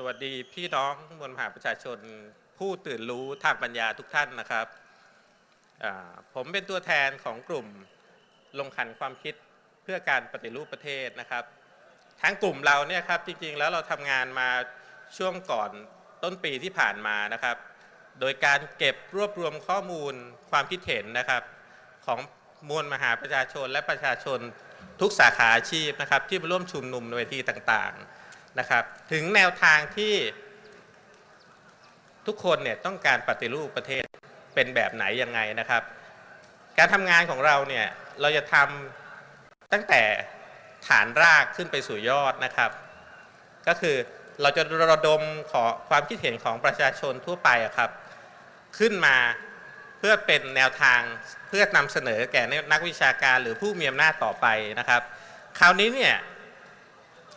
สวัสดีพี่น้องมวลมหาประชาชนผู้ตื่นรู้ทางปัญญาทุกท่านนะครับ ผมเป็นตัวแทนของกลุ่มลงขันความคิดเพื่อการปฏิรูปประเทศนะครับ ทั้งกลุ่มเราเนี่ยครับจริงๆ แล้วเราทำงานมาช่วงก่อนต้นปีที่ผ่านมานะครับ โดยการเก็บรวบรวมข้อมูลความคิดเห็นนะครับ ของมวลมหาประชาชนและประชาชนทุกสาขาอาชีพนะครับ ที่มาร่วมชุมนุมในเวทีต่างๆ นะครับ ถึงแนวทางที่ทุกคนเนี่ยต้องการปฏิรูปประเทศเป็นแบบไหนยังไงนะครับ การทำงานของเราเนี่ยเราจะทำตั้งแต่ฐานรากขึ้นไปสู่ยอดนะครับ ก็คือเราจะระดมขอความคิดเห็นของประชาชนทั่วไปอะครับ ขึ้นมาเพื่อเป็นแนวทางเพื่อนำเสนอแก่นักวิชาการหรือผู้มีอำนาจต่อไปนะครับ คราวนี้เนี่ย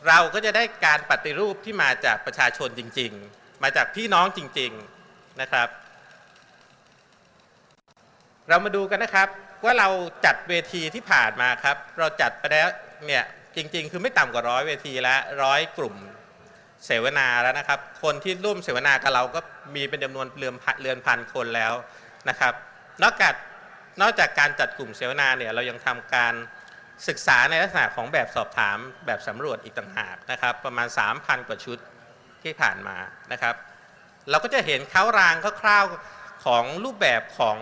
เราก็จะได้การปฏิรูปที่มาจากประชาชนจริง ๆ มาจากพี่น้องจริง ๆนะครับ เรามาดูกันนะครับว่าเราจัดเวทีที่ผ่านมาครับ เราจัดไปแล้วเนี่ยจริง ๆ คือไม่ต่ำกว่าร้อยเวทีแล้วร้อยกลุ่มเสวนาแล้วนะครับ คนที่ร่วมเสวนากับเราก็มีเป็นจำนวนเรือนพันเรือนพันคนแล้วนะครับ นอกจากนอกจากการจัดกลุ่มเสวนาเนี่ยเรายังทำการ ศึกษาในลักษณะของแบบสอบถามแบบสำรวจอีกต่างหากนะครับ ประมาณ 3,000 กว่าชุดที่ผ่านมานะครับ เราก็จะเห็นเขารางคร่าวๆของรูปแบบของ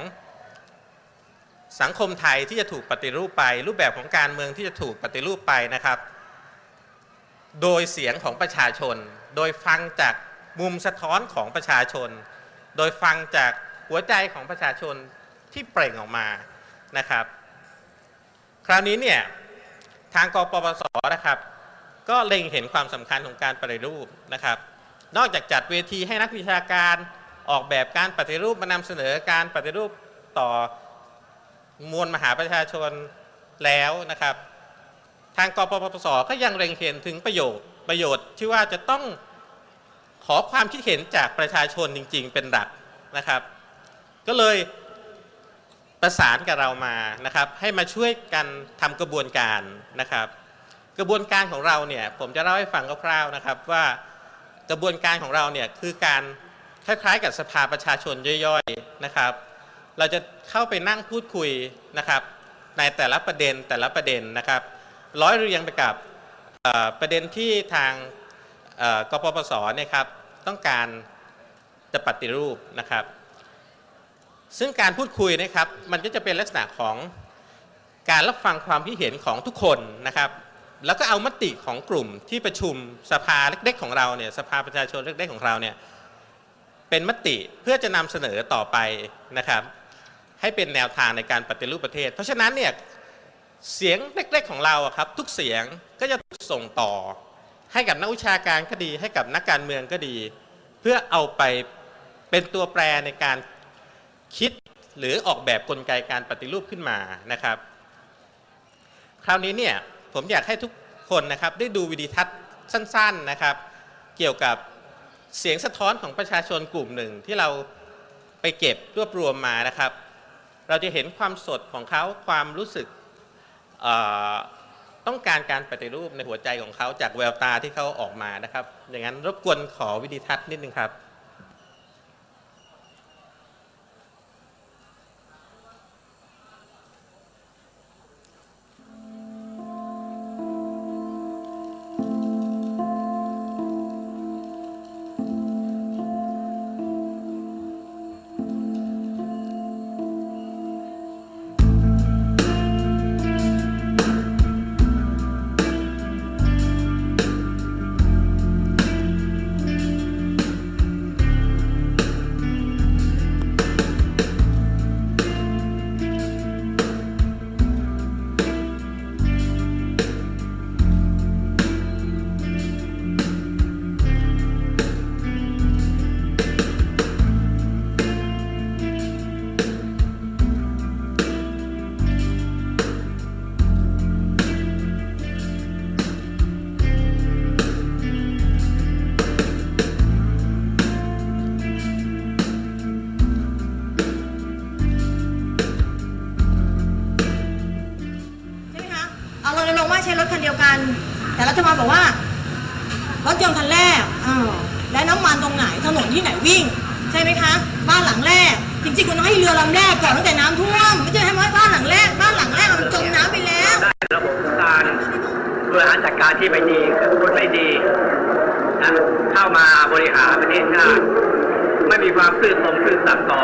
สังคมไทยที่จะถูกปฏิรูปไป รูปแบบของการเมืองที่จะถูกปฏิรูปไปนะครับ โดยเสียงของประชาชน โดยฟังจากมุมสะท้อนของประชาชน โดยฟังจากหัวใจของประชาชนที่เปล่งออกมานะครับ คราวนี้เนี่ยทางกปปสนะครับ ก็เล็งเห็นความสำคัญของการปฏิรูปนะครับ นอกจากจัดเวทีให้นักวิชาการออกแบบการปฏิรูปมานำเสนอการปฏิรูปต่อมวลมหาประชาชนแล้วนะครับ ทางกปปสก็ยังเล็งเห็นถึงประโยชน์ประโยชน์ที่ว่าจะต้องขอความคิดเห็นจากประชาชนจริง ๆ เป็นหลักนะครับ ก็เลย ประสานกับเรามานะครับ ให้มาช่วยกันทำกระบวนการนะครับ กระบวนการของเราเนี่ยผมจะเล่าให้ฟังคร่าวๆนะครับว่ากระบวนการของเราเนี่ยคือการคล้ายๆ กับสภาประชาชนย่อยๆนะครับ เราจะเข้าไปนั่งพูดคุยนะครับในแต่ละประเด็นแต่ละประเด็นนะครับ ร้อยเรียงไปกับประเด็นที่ทางกปปสเนี่ยครับต้องการจะปฏิรูปนะครับ ซึ่งการพูดคุยนะครับมันก็จะเป็นลักษณะของการรับฟังความคิดเห็นของทุกคนนะครับ แล้วก็เอามติของกลุ่มที่ประชุมสภาเล็กๆของเราเนี่ยสภาประชาชนเล็กๆของเราเนี่ยเป็นมติเพื่อจะนำเสนอต่อไปนะครับ ให้เป็นแนวทางในการปฏิรูปประเทศ เพราะฉะนั้นเนี่ยเสียงเล็กๆของเราอะครับ ทุกเสียงก็จะส่งต่อ ให้กับนักวิชาการก็ดี ให้กับนักการเมืองก็ดี เพื่อเอาไปเป็นตัวแปรในการ คิดหรือออกแบบกลไกการปฏิรูปขึ้นมานะครับ คราวนี้เนี่ยผมอยากให้ทุกคนนะครับได้ดูวิดีทัศน์สั้นๆนะครับ เกี่ยวกับเสียงสะท้อนของประชาชนกลุ่มหนึ่งที่เราไปเก็บรวบรวมมานะครับ เราจะเห็นความสดของเขาความรู้สึกต้องการการปฏิรูปในหัวใจของเขาจากแววตาที่เขาออกมานะครับ อย่างนั้นรบกวนขอวิดีทัศน์นิดนึงครับ แต่รัฐบาลบอกว่ารถยนต์คันแรกอ้าวแรงไหนถนนที่ไหนวิ่ง ใช่ไหมคะ บ้านหลังแรก จริงๆคุณต้องให้เรือลำแรกก่อนตั้งแต่น้ำท่วมไม่ใช่ให้บ้านหลังแรก บ้านหลังแรกมันจมน้ำไปแล้วได้ระบบการบริหารจัดการที่ไม่ดีคนไม่ดีนะเข้ามาบริหารประเทศชาติไม่มีความซื่อตรงซื่อสัตย์ต่อ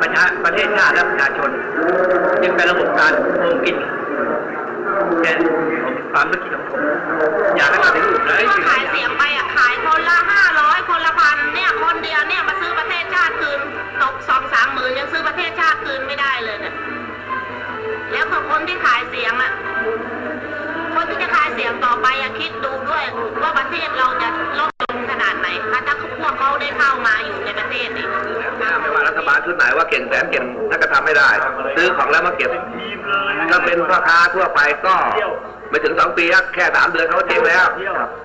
ประชาประเทศชาติและประชาชน จึงเป็นระบบการโกงกินเป็นผม ความนึกคิดของผมอยากให้ปฏิรูปและที่ให้ว่าสิ่งขายเสียงไปอะขายคนละห้าร้อยคนละพันเนี่ยคนเดียวเนี่ยมาซื้อประเทศชาติคืนตกสองสามหมื่นยังซื้อประเทศชาติคืนไม่ได้เลยเนี่ยแล้วก็คนที่ขายเสียงอะคนที่จะขายเสียงต่อไปอะคิดดูด้วยว่าประเทศเราจะลดลงขนาดไหนถ้าพวกเขาได้เข้ามาอยู่ในประเทศนี่ไม่ว่ารัฐบาลชุดไหนว่าเก่งแสนเก่งถ้าก็ทำไม่ได้ ซื้อของแล้วมาเก็บถ้าเป็นพ่อค้าทั่วไปก็ ไม่ถึงสองปีครับแค่สามเดือนเขาก็เจ๊งแล้ว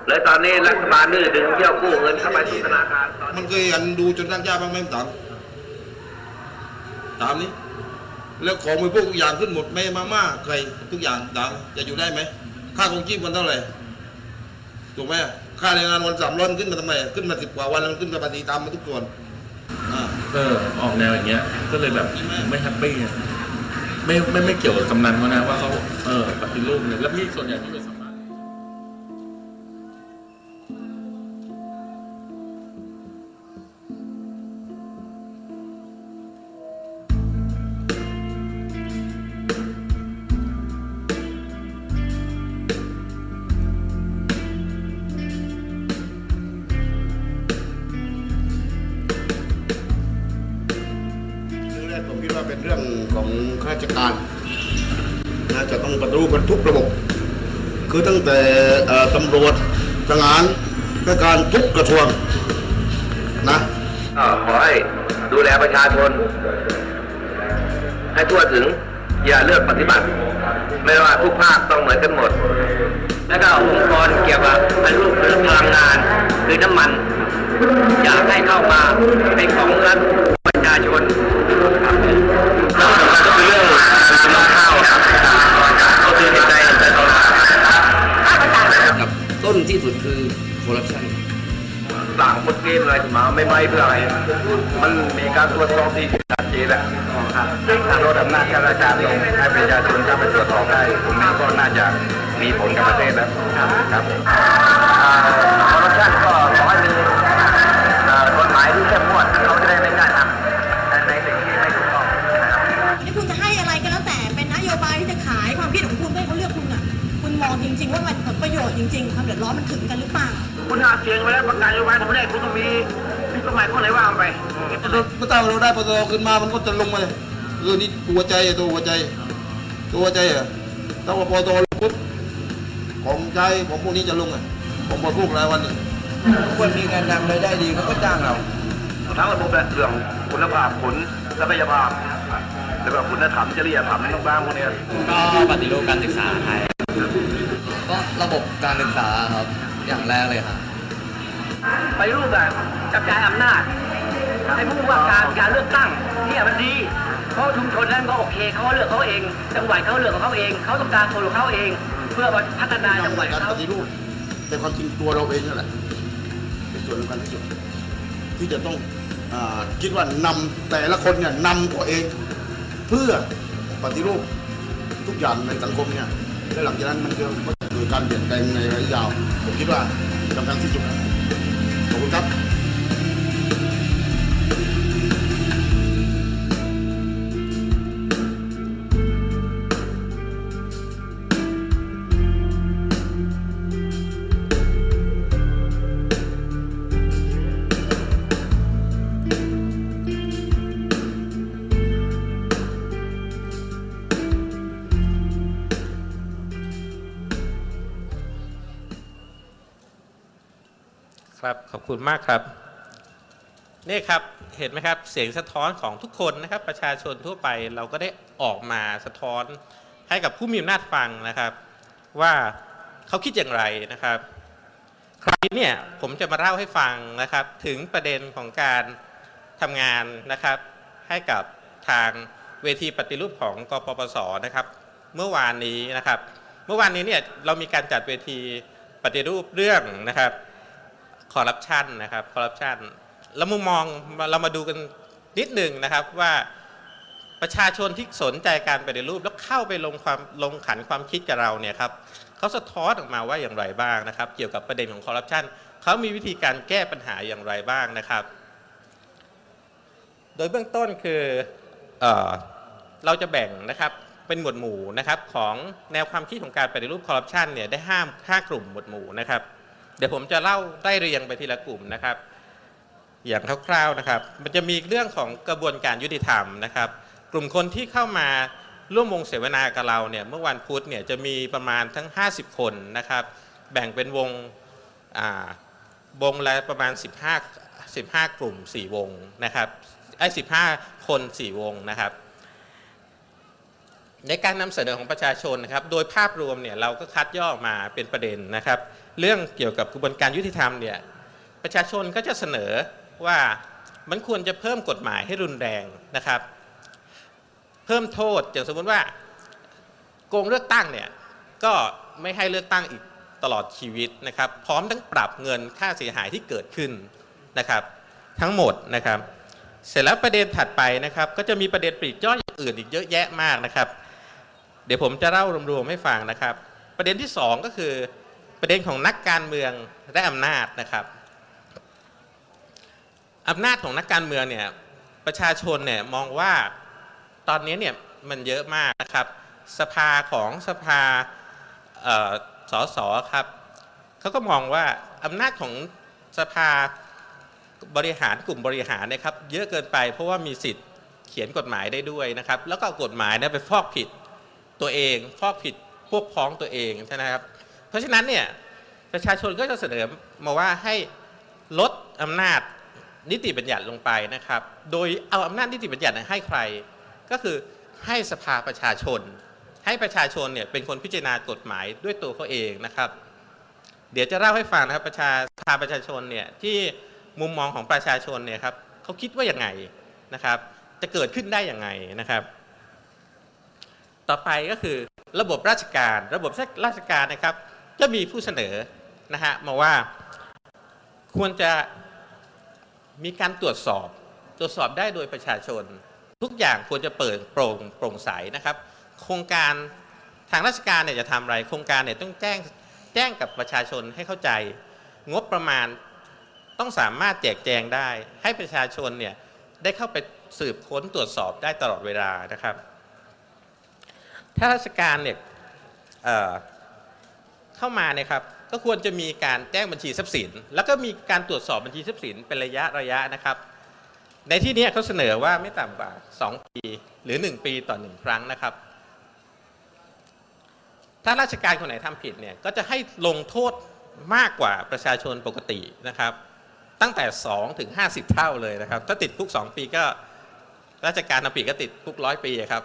เลยตอนนี้รัฐบาลนี่ดึงเที่ยวกู้เงินเข้าไปสู่ธนาคารตอนนี้มันเคยอันดูจนร่างยากบ้างไหมถามถามนี้ แล้วของมือพวกทุกอย่างขึ้นหมดไม่มาม่าไก่ทุกอย่างถามจะอยู่ได้ไหมค่าคงชีพวันเท่าไหร่ถูกไหมค่าแรงงานวันสามร้อยมันขึ้นมาทำไมขึ้นมาสิบกว่าวันแล้วมันขึ้นมาภาษีตามมาทุกส่วนอ่าเออออกแนวอย่างเงี้ย ก็เลยแบบไม่แฮปปี้อะ ไม่ไม่ไม่เกี่ยวกับกำนันเขานะว่าเขาเออปฏิรูปเนี่ยแล้วพี่ส่วนใหญ่ที่ไปส แต่ตำรวจทหารข้าราชการทุกกระทรวงนะขอให้ดูแลประชาชน ให้ทั่วถึงอย่าเลือกปฏิบัติ ไม่ว่าทุกภาคต้องเหมือนกันหมด แล้วก็องค์กรเกี่ยวกับปฏิรูปเรื่องพลังงาน คือน้ำมัน อยากให้เข้ามาเป็นของรัฐ ต่างคนเกมอะไรมาไม่ไม่เพื่ออะไร มันมีการตรวจสอบที่ชัดเจนแหละถ้าลดอำนาจข้าราชการลงให้ประชาชนเข้าไปตรวจสอบได้ผมนี้ก็น่าจะมีผลกับประเทศแล้วครับคอร์รัปชัน ตียงไว้แล้วประกาศนโยบายผมได้คุณต้องมีมีกฎหมายข้อไหนว่าไปเมื่อตั้งเราได้ปตทขึ้นมามันก็จะลงมาเลยคือนี่ตัวใจตัวหัวใจ ตัวใจอะถ้าว่าปตลงปุ๊บของใจของพวกนี้จะลงอะผมบอกพวกรายวันหนึ่งคนมีงานนำรายได้ดีเขาก็จ้างเราทั้งระบบและเรื่องคุณภาพผลทรัพยภาพแล้วก็คุณธรรมจริยธรรมต่างๆพวกเนี้ยก็ปฏิรูปการศึกษาไทยก็ระบบการศึกษาครับอย่างแรกเลยครับ ไปรูปแบบกระจายอำนาจให้ผู้ว่าการการเลือกตั้งเนี่ยมันดีเพราะชุมชนนั้นก็โอเคเขาเลือกเขาเอง จังหวัดเขาเลือกของเขาเองเขาต้องการคนของเขาเอง เพื่อพัฒนาจังหวัดการเขาปฏิรูปแต่ความจริงตัวเราเองนั่นแหละเป็นส่วนสำคัญที่สุดที่จะต้องอาคิดว่านำแต่ละคนเนี่ยนำตัวเอง เพื่อปฏิรูปทุกอย่างในสังคมเนี่ยและหลังจากนั้นมันจะเกิดการเปลี่ยนแปลงในระยะยาวผมคิดว่าสำคัญที่สุด นะ คุณครับครับขอบคุณมากครับ นี่ครับเห็นไหมครับเสียงสะท้อนของทุกคนนะครับ ประชาชนทั่วไปเราก็ได้ออกมาสะท้อนให้กับผู้มีอำนาจฟังนะครับ ว่าเขาคิดอย่างไรนะครับคราวนี้เนี่ยผมจะมาเล่าให้ฟังนะครับ ถึงประเด็นของการทำงานนะครับ ให้กับทางเวทีปฏิรูปของกปปสนะครับ เมื่อวานนี้นะครับ เมื่อวานนี้เนี่ยเรามีการจัดเวทีปฏิรูปเรื่องนะครับ คอร์รัปชันนะครับคอร์รัปชันแล้วมุมมองเรามาดูกันนิดหนึ่งนะครับว่าประชาชนที่สนใจการปฏิรูปแล้วเข้าไปลงความลงขันความคิดกับเราเนี่ยครับเขาสะท้อนออกมาว่าอย่างไรบ้างนะครับ เกี่ยวกับประเด็นของคอร์รัปชันเขามีวิธีการแก้ปัญหาอย่างไรบ้างนะครับ โดยเบื้องต้นคือเออเราจะแบ่งนะครับเป็นหมวดหมู่นะครับของแนวความคิดของการปฏิรูปคอร์รัปชันเนี่ยได้ห้ามห้ากลุ่มหมวดหมู่นะครับ เดี๋ยวผมจะเล่าได้เรียงไปทีละกลุ่มนะครับ อย่างคร่าวๆนะครับ มันจะมีเรื่องของกระบวนการยุติธรรมนะครับ กลุ่มคนที่เข้ามาร่วมวงเสวนากับเราเนี่ยเมื่อวันพุธเนี่ยจะมีประมาณทั้ง 50 คนนะครับ แบ่งเป็นวงวงละประมาณ 15 15 กลุ่ม 4 วงนะครับไอ้15 คน 4 วงนะครับ ในการนำเสนอของประชาชนนะครับ โดยภาพรวมเนี่ยเราก็คัดย่อมาเป็นประเด็นนะครับ เรื่องเกี่ยวกับกระบวนการยุติธรรมเนี่ยประชาชนก็จะเสนอว่ามันควรจะเพิ่มกฎหมายให้รุนแรงนะครับ เพิ่มโทษอย่างสมมติว่าโกงเลือกตั้งเนี่ยก็ไม่ให้เลือกตั้งอีกตลอดชีวิตนะครับ พร้อมทั้งปรับเงินค่าเสียหายที่เกิดขึ้นนะครับ ทั้งหมดนะครับ เสร็จแล้วประเด็นถัดไปนะครับ ก็จะมีประเด็นปลีกย่อยอื่นอีกเยอะแยะมากนะครับ เดี๋ยวผมจะเล่ารวมๆให้ฟังนะครับ ประเด็นที่ 2 ก็คือ ประเด็นของนักการเมืองและอำนาจนะครับอำนาจของนักการเมืองเนี่ยประชาชนเนี่ยมองว่าตอนนี้เนี่ยมันเยอะมากนะครับ สภาของสภาเอ่อสสครับเขาก็มองว่าอำนาจของสภาบริหารกลุ่มบริหารนะครับ เยอะเกินไปเพราะว่ามีสิทธิ์เขียนกฎหมายได้ด้วยนะครับ แล้วก็กฎหมายเนี่ยไปฟอกผิดตัวเอง ฟอกผิดพวกพ้องตัวเองใช่ไหมครับ เพราะฉะนั้นเนี่ยประชาชนก็จะเสนอมาว่าให้ลดอำนาจนิติบัญญัติลงไปนะครับ โดยเอาอำนาจนิติบัญญัติให้ใคร ก็คือให้สภาประชาชน ให้ประชาชนเนี่ยเป็นคนพิจารณากฎหมายด้วยตัวเขาเองนะครับ เดี๋ยวจะเล่าให้ฟังนะครับประชาสภาประชาชนเนี่ยที่มุมมองของประชาชนเนี่ยครับเขาคิดว่าอย่างไงนะครับ จะเกิดขึ้นได้อย่างไงนะครับ ต่อไปก็คือระบบราชการ ระบบราชการนะครับ จะมีผู้เสนอนะฮะมาว่าควรจะมีการตรวจสอบ ตรวจสอบได้โดยประชาชน ทุกอย่างควรจะเปิดโปร่งโปร่งใสนะครับ โครงการทางราชการเนี่ยจะทำอะไร โครงการเนี่ยต้องแจ้งแจ้งกับประชาชนให้เข้าใจ งบประมาณต้องสามารถแจกแจงได้ ให้ประชาชนเนี่ยได้เข้าไปสืบค้นตรวจสอบได้ตลอดเวลานะครับ ถ้าราชการเนี่ย เข้ามาเนี่ยครับก็ควรจะมีการแจ้งบัญชีทรัพย์สิน แล้วก็มีการตรวจสอบบัญชีทรัพย์สินเป็นระยะระยะนะครับ ในที่นี้เขาเสนอว่าไม่ต่ำกว่า 2 ปีหรือ 1 ปีต่อ 1 ครั้งนะครับ ถ้าราชการคนไหนทำผิดเนี่ยก็จะให้ลงโทษมากกว่าประชาชนปกตินะครับ ตั้งแต่ 2 ถึง 50 เท่าเลยนะครับ ถ้าติดคุก 2 ปีก็ราชการทำผิดก็ติดคุกร้อยปีครับ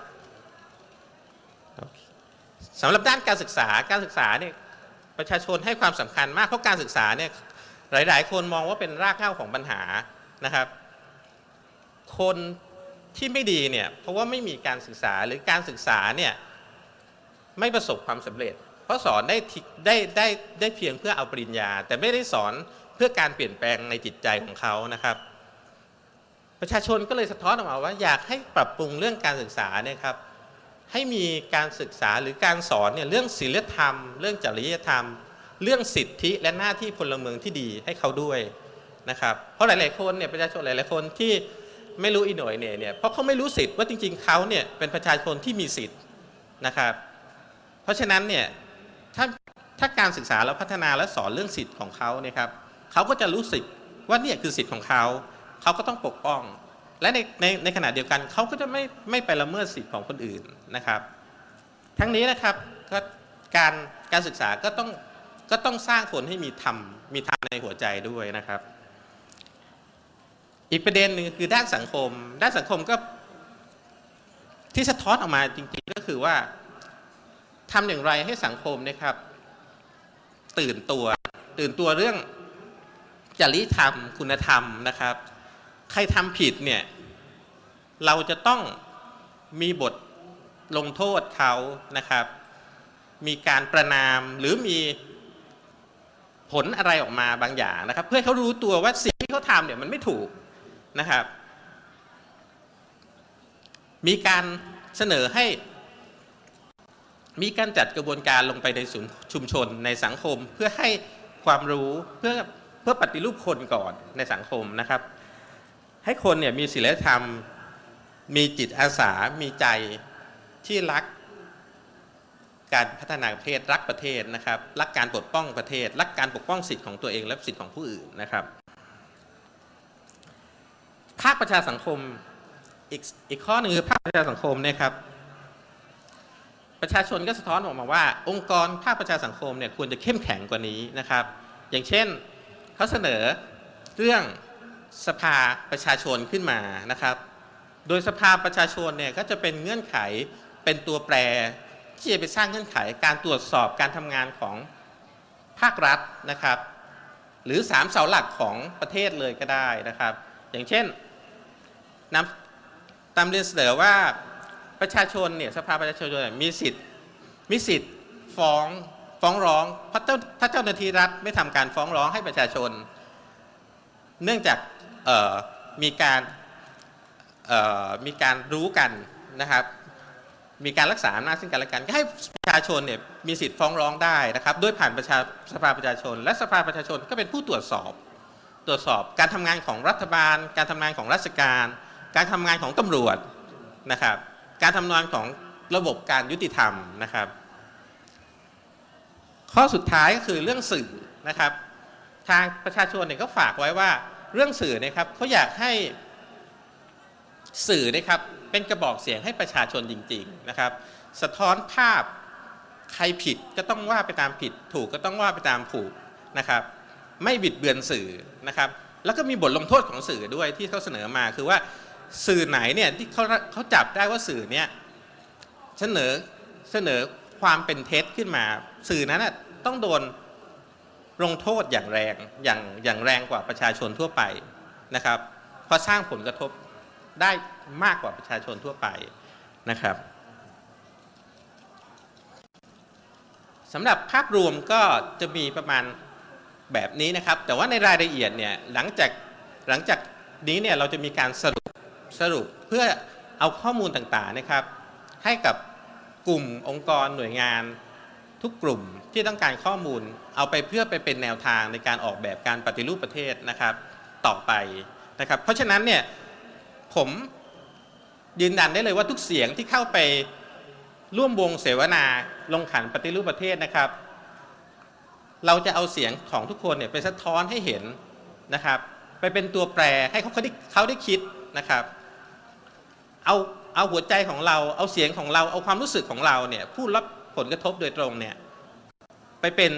สำหรับด้านการศึกษาการศึกษาเนี่ย ประชาชนให้ความสำคัญมากเพราะการศึกษาเนี่ยหลาย ๆ คนมองว่าเป็นรากเหง้าของปัญหานะครับ คนที่ไม่ดีเนี่ยเพราะว่าไม่มีการศึกษาหรือการศึกษาเนี่ยไม่ประสบความสำเร็จ เพราะสอนได้ได้ได้ได้เพียงเพื่อเอาปริญญา แต่ไม่ได้สอนเพื่อการเปลี่ยนแปลงในจิตใจของเขานะครับ ประชาชนก็เลยสะท้อนออกมาว่าอยากให้ปรับปรุงเรื่องการศึกษาเนี่ยครับ ให้มีการศึกษาหรือการสอนเนี่ยเรื่องศีลธรรม เรื่องจริยธรรม เรื่องสิทธิและหน้าที่พลเมืองที่ดีให้เขาด้วยนะครับเพราะหลาย ๆ คนเนี่ยประชาชนหลาย ๆ คนที่ไม่รู้อีหน่อยเนี่ยเนี่ยเพราะเขาไม่รู้สิทธิ์ว่าจริง ๆเขาเนี่ยเป็นประชาชนที่มีสิทธิ์นะครับเพราะฉะนั้นเนี่ยถ้าถ้าการศึกษาแล้วพัฒนาและสอนเรื่องสิทธิ์ของเขาเนี่ยครับเขาก็จะรู้สึกว่าเนี่ยคือสิทธิ์ของเขา เขาก็ต้องปกป้อง และในในในขณะเดียวกันเขาก็จะไม่ไม่ไปละเมิดสิทธิ์ของคนอื่นนะครับ ทั้งนี้นะครับก็การการศึกษาก็ต้องก็ต้องสร้างคนให้มีธรรมมีธรรมในหัวใจด้วยนะครับ อีกประเด็นหนึ่งคือด้านสังคม ด้านสังคมก็ที่สะท้อนออกมาจริงๆก็คือว่าทำอย่างไรให้สังคมนะครับ ตื่นตัวตื่นตัวเรื่องจริยธรรม คุณธรรมนะครับ ใครทำผิดเนี่ย เราจะต้องมีบทลงโทษเขานะครับ มีการประนามหรือมีผลอะไรออกมาบางอย่างนะครับ เพื่อเขารู้ตัวว่าสิ่งที่เขาทำเนี่ยมันไม่ถูกนะครับ มีการเสนอให้มีการจัดกระบวนการลงไปในศูนย์ชุมชนในสังคม เพื่อให้ความรู้เพื่อเพื่อปฏิรูปคนก่อนในสังคมนะครับ ให้คนเนี่ยมีศีลธรรม มีจิตอาสา มีใจที่รักการพัฒนาประเทศ รักประเทศนะครับ รักการปกป้องประเทศ รักการปกป้องสิทธิ์ของตัวเองและสิทธิ์ของผู้อื่นนะครับ ภาคประชาสังคมอีกอีกข้อหนึ่งคือภาคประชาสังคมนยครับประชาชนก็สะท้อนออกมาว่า องค์กรภาคประชาสังคมเนี่ยควรจะเข้มแข็งกว่านี้นะครับ อย่างเช่นเขาเสนอเรื่องสภาประชาชนขึ้นมานะครับ โดยสภาประชาชนเนี่ยก็จะเป็นเงื่อนไขเป็นตัวแปรที่จะไปสร้างเงื่อนไขการตรวจสอบการทำงานของภาครัฐนะครับ หรือสามเสาหลักของประเทศเลยก็ได้นะครับ อย่างเช่นนำตามเรียนเสนอว่าประชาชนเนี่ยสภาประชาชนมีสิทธิ์มีสิทธิ์ฟ้องฟ้องร้องเพราะเจ้าถ้าเจ้าหน้าที่รัฐไม่ทำการฟ้องร้องให้ประชาชน เนื่องจากมีการ มีการรู้กันนะครับมีการรักษาอำนาจซึ่งกันและกัน ก็ให้ประชาชนเนี่ยมีสิทธิ์ฟ้องร้องได้นะครับด้วยผ่านประชาสภาประชาชน และสภาประชาชนก็เป็นผู้ตรวจสอบ ตรวจสอบการทำงานของรัฐบาล การทำงานของราชการ การทำงานของตำรวจนะครับ การทำงานของระบบการยุติธรรมนะครับ ข้อสุดท้ายก็คือเรื่องสื่อนะครับ ทางประชาชนเนี่ยก็ฝากไว้ว่าเรื่องสื่อเนะครับเขาอยากให้ สื่อนะครับเป็นกระบอกเสียงให้ประชาชนจริงๆนะครับ สะท้อนภาพใครผิดก็ต้องว่าไปตามผิด ถูกก็ต้องว่าไปตามถูกนะครับ ไม่บิดเบือนสื่อนะครับ แล้วก็มีบทลงโทษของสื่อด้วยที่เขาเสนอมาคือว่าสื่อไหนเนี่ยที่เขาเขาจับได้ว่าสื่อเนี่ยเสนอเสนอความเป็นเท็จขึ้นมา สื่อนั้นน่ะต้องโดนลงโทษอย่างแรงอย่างอย่างแรงกว่าประชาชนทั่วไปนะครับเพราะสร้างผลกระทบ ได้มากกว่าประชาชนทั่วไปนะครับสำหรับภาพรวมก็จะมีประมาณแบบนี้นะครับ แต่ว่าในรายละเอียดเนี่ยหลังจากหลังจากนี้เนี่ยเราจะมีการสรุปสรุปเพื่อเอาข้อมูลต่างๆนะครับ ให้กับกลุ่มองค์กรหน่วยงานทุกกลุ่มที่ต้องการข้อมูลเอาไปเพื่อไปเป็นแนวทางในการออกแบบการปฏิรูปประเทศนะครับต่อไปนะครับ เพราะฉะนั้นเนี่ย ผมยืนยันได้เลยว่าทุกเสียงที่เข้าไปร่วมวงเสวนาลงขันปฏิรูปประเทศนะครับ เราจะเอาเสียงของทุกคนเนี่ยไปสะท้อนให้เห็นนะครับ ไปเป็นตัวแปรให้เขาได้เขาได้คิดนะครับ เอาเอาหัวใจของเราเอาเสียงของเราเอาความรู้สึกของเราเนี่ยผู้รับผลกระทบโดยตรงเนี่ยไปเป็น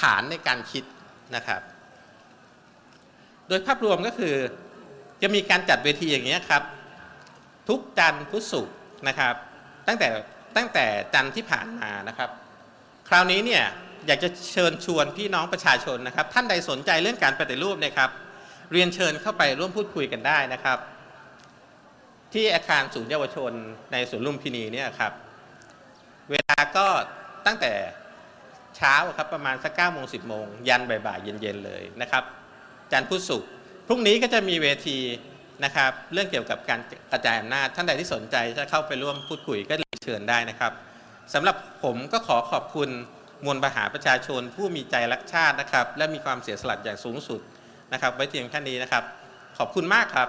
ฐานในการคิดนะครับ โดยภาพรวมก็คือ จะมีการจัดเวทีอย่างนี้ยครับ ทุกจันทร์พุธศุกร์นะครับ ตั้งแต่ตั้งแต่จันทร์ที่ผ่านมานะครับ คราวนี้เนี่ยอยากจะเชิญชวนพี่น้องประชาชนนะครับ ท่านใดสนใจเรื่องการปฏิรูปเนะครับ เรียนเชิญเข้าไปร่วมพูดคุยกันได้นะครับ ที่อาคารศูนย์เยาวชนในสวนลุมพินีเนี่ยครับ เวลาก็ตั้งแต่เช้าครับประมาณสักเก้าโมงสิบโมงยันบ่ายๆเย็นๆเลยนะครับ จันทร์พุธศุกร์ พรุ่งนี้ก็จะมีเวทีนะครับเรื่องเกี่ยวกับการกระจายอำนาจท่านใดที่สนใจจะเข้าไปร่วมพูดคุยก็เชิญได้นะครับสำหรับผมก็ขอขอบคุณมวลมหาประชาชน ผู้มีใจรักชาตินะครับ และมีความเสียสละอย่างสูงสุดนะครับ ไว้เพียงแค่นี้นะครับ ขอบคุณมากครับ